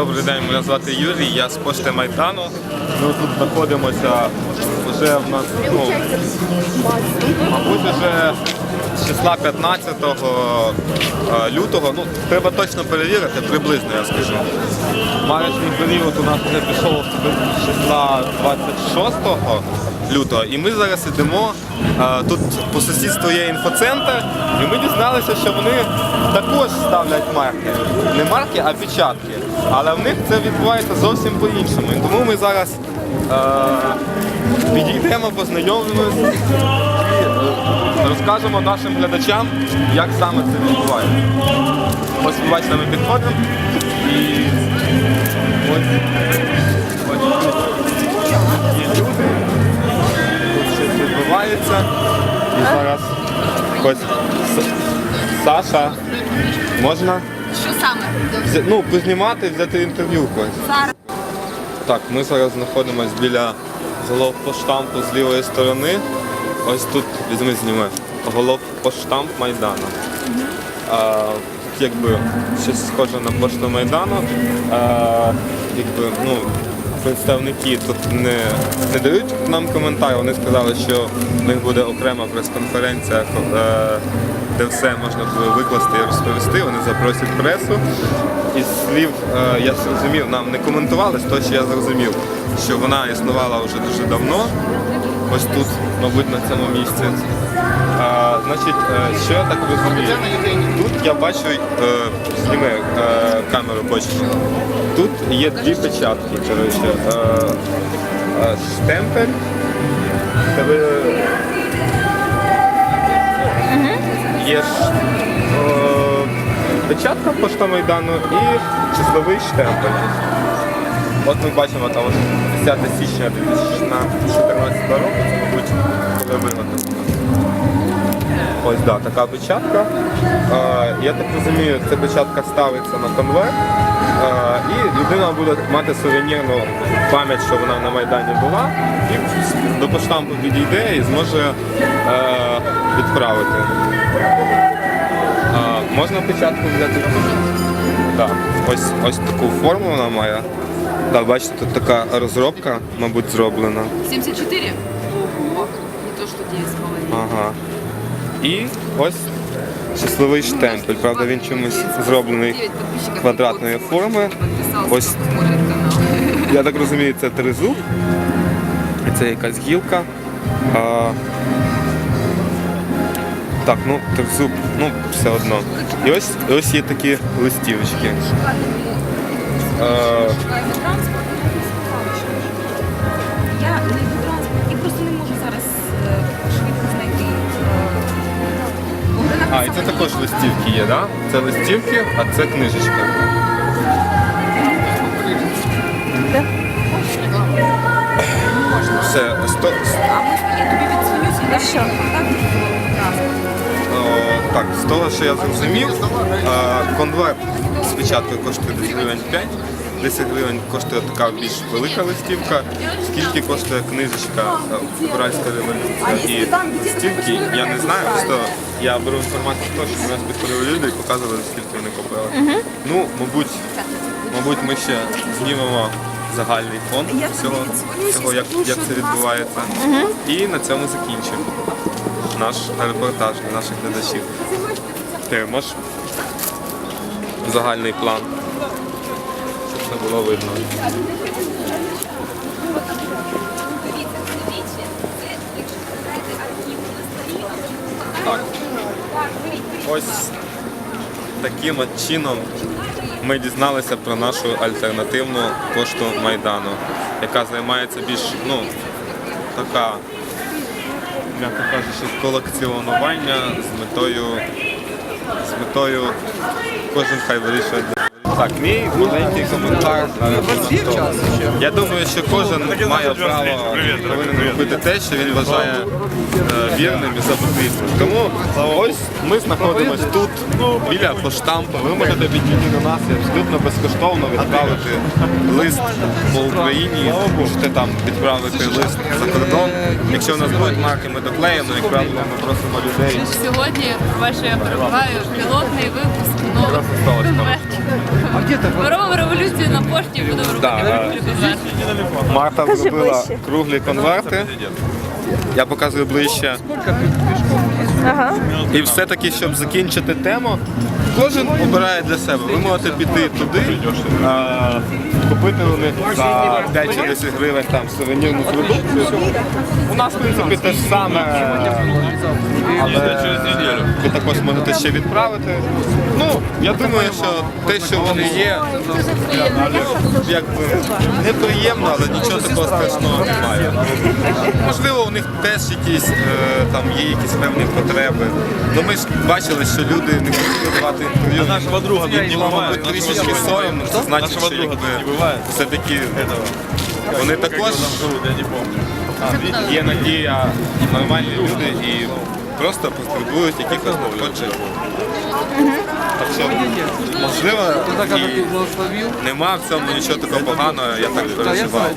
Добрий день, мене звати Юрій, я з пошти Майдану. Ми тут знаходимося вже в нас, ну, мабуть, вже з числа 15 е, лютого. Ну, треба точно перевірити, приблизно я скажу. Марочний період у нас вже пішов з числа 26 лютого, і ми зараз йдемо. Тут по сусідству є інфоцентр, і ми дізналися, що вони також ставлять марки. Не марки, а печатки. Але в них це відбувається зовсім по-іншому. І Тому ми зараз е, підійдемо, познайомимося і розкажемо нашим глядачам, як саме це відбувається. Ось ви бачите, ми підходимо і Саша, можна? Що саме? Взя- Ну, познімати, взяти інтерв'ю в когось. Зараз. Так, ми зараз знаходимося біля головпоштампу з лівої сторони. Ось тут візьми зніми. Головпоштамп Майдану. А, якби щось схоже на пошту Майдану. А, якби, ну, представники тут не, не дають нам коментар. Вони сказали, що в них буде окрема прес-конференція, е, де все можна буде викласти і розповісти. Вони запросять пресу. Із слів е, я зрозумів, нам не коментували, з того, що я зрозумів, що вона існувала вже дуже давно. Ось тут, мабуть, на цьому місці. Значить, е, що я так розумію? Тут я бачу, е, зніми е, камеру почну. Тут є дві печатки, коротше. Штемпель. Ви... Є ж печатка пошта Майдану і числовий штемпель. От ми бачимо там 10 січня 2014 року, це, мабуть, коли виготовлено. Ось да, така печатка. Е, я так розумію, ця печатка ставиться на конверт. е, і людина буде мати сувенірну пам'ять, що вона на Майдані була, і до поштампу підійде і зможе е, відправити. Е, можна печатку взяти? Да. Ось, ось таку форму вона має. Да, бачите, тут така розробка, мабуть, зроблена. 74? Ого. Не то, что 9. Ага. І ось числовий штемпель. Правда, він чомусь зроблений квадратної форми. Ось. Я так розумію, це тризуб. Це якась гілка. А, так, ну тризуб, ну все одно. І ось, ось є такі листівочки. А, а, і це також листівки є? Да? Це листівки, а це книжечка. Все, сто, я тобі відсунюся? Да що? Так? О, так, з того, що я зрозумів, е, конверт спочатку коштує десь гривень 5, 10 гривень коштує така більш велика листівка, скільки коштує книжечка е, Уральська революція? І листівки, я не знаю, просто я беру інформацію з того, що нас підходили люди і показували, скільки вони купили. Ну, мабуть, мабуть, ми ще знімемо загальний фон цього, цього як, як це відбувається. І на цьому закінчимо наш репортаж для наших глядачів. Ти можеш? Загальний план, це було видно. Так. Ось таким от чином ми дізналися про нашу альтернативну пошту Майдану, яка займається більш, ну, така м'яко кажучи, колекціонування з метою з метою кожен хай вирішує. Так, мій маленький коментар. Я думаю, що кожен має право повинен робити те, що він вважає е, вірним і за потрібним. Тому ось ми знаходимося тут, біля поштампу. Ви можете підійти до нас і абсолютно безкоштовно відправити лист по Україні. Можете там відправити лист за кордон. Якщо у нас будуть марки, ми доклеїмо, як правило, ми просимо людей. Сьогодні ваше я перебуваю пілотний випуск нових Сталося там. конвертів. Ми робимо революцію на пошті будемо робити Да, да. Марта Кажи зробила ближче. круглі конверти. Я показую ближче. Ага. І все-таки, щоб закінчити тему, кожен обирає для себе. Ви можете піти туди, а, купити у них за 5 чи 10 гривень там сувенірну продукцію. У нас, в принципі, те ж саме, але ви також можете ще відправити. Ну, я думаю, що те, що вони є, якби неприємно, але нічого такого страшного немає. Можливо, у них теж якісь е, там є якісь певні потреби. Ну ми ж бачили, що люди не хотіли давати інтерв'ю. Нашего друга тут не трішечки соромно. Це значить, що якби все-таки вони також я не помню. Є надія, нормальні люди і просто потребують якихось надходжень. Так що, можливо, і нема в цьому нічого такого поганого, я так переживав.